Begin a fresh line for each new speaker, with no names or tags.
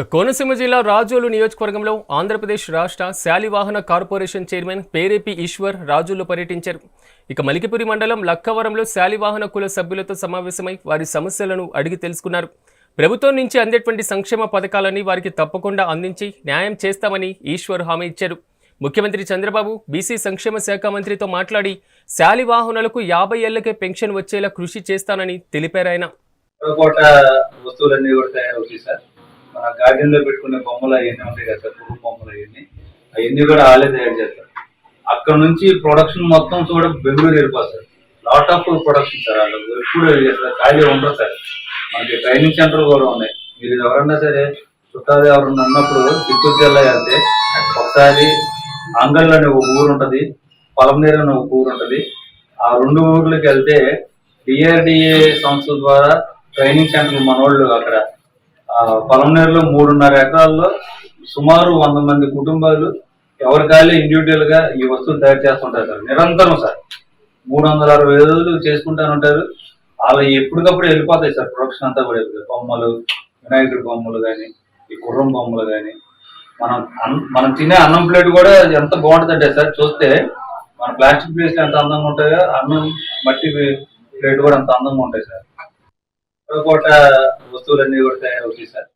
కోనసీమ జిల్లా రాజోలు నియోజకవర్గంలో ఆంధ్రప్రదేశ్ రాష్ట్ర శాలివాహన కార్పొరేషన్ చైర్మన్ పేరేపి ఈశ్వర్ రాజోలు పర్యటించారు. ఇక మలికిపురి మండలం లక్కవరంలో శాలివాహన కుల సభ్యులతో సమావేశమై వారి సమస్యలను అడిగి తెలుసుకున్నారు. ప్రభుత్వం నుంచి అందేటువంటి సంక్షేమ పథకాలని వారికి తప్పకుండా అందించి న్యాయం చేస్తామని ఈశ్వర్ హామీ ఇచ్చారు. ముఖ్యమంత్రి చంద్రబాబు బీసీ సంక్షేమ శాఖ మంత్రితో మాట్లాడి శాలివాహనులకు యాభై ఏళ్ళకే పెన్షన్ వచ్చేలా కృషి చేస్తానని తెలిపారు
ఆయన. వస్తువులన్నీ కూడా తయారవుతాయి సార్. మన గార్డెన్లో పెట్టుకునే బొమ్మలు అవన్నీ ఉంటాయి కదా సార్ పువ్వు బొమ్మలు అవన్నీ. అవన్నీ కూడా వాళ్ళే తయారు చేస్తారు. అక్కడ నుంచి ప్రొడక్షన్ మొత్తం కూడా బెంగళూరు వెళ్ళిపోతారు లాట్ ఆఫ్ ప్రొడక్షన్ సార్ వాళ్ళు ఎప్పుడు చేస్తారు ఖాళీ ఉండరు సార్. మనకి ట్రైనింగ్ సెంటర్ కూడా ఉన్నాయి. మీరు ఎవరన్నా సరే చుట్టాలు ఎవరన్నా అన్నప్పుడు చిత్తూరు జిల్లా వెళ్తే ఒకసారి అంగళ్ళు అనే ఒక ఊరు ఉంటుంది పొలంనేరు అనే ఒక ఊరు ఉంటుంది. ఆ రెండు ఊర్లకు వెళ్తే డిఆర్డిఏ సంస్థ ద్వారా ట్రైనింగ్ సెంటర్ మనోళ్ళు అక్కడ ఆ, మూడున్నర ఎకరాల్లో సుమారు వంద మంది కుటుంబాలు ఎవరికాళ్ళే ఇండివిజువల్గా ఈ వస్తువులు తయారు చేస్తుంటారు సార్. నిరంతరం సార్. మూడు వందల అరవై రోజులు చేసుకుంటాను ఉంటారు. అలా ఎప్పటికప్పుడు వెళ్ళిపోతాయి సార్. ప్రొడక్షన్ అంతా కూడా బొమ్మలు వినాయకుడి బొమ్మలు కానీ ఈ గుర్రం బొమ్మలు కానీ మనం అన్- మనం తినే అన్నం ప్లేట్ కూడా ఎంత బాగుంటుందంటే సార్ చూస్తే మన ప్లాస్టిక్ ప్లేట్లు ఎంత అందంగా ఉంటాయో అన్నం మట్టి ప్లేట్ కూడా అంత అందంగా ఉంటాయి సార్. పూట వస్తువులన్నీ కూడా తయారవుతాయి సార్.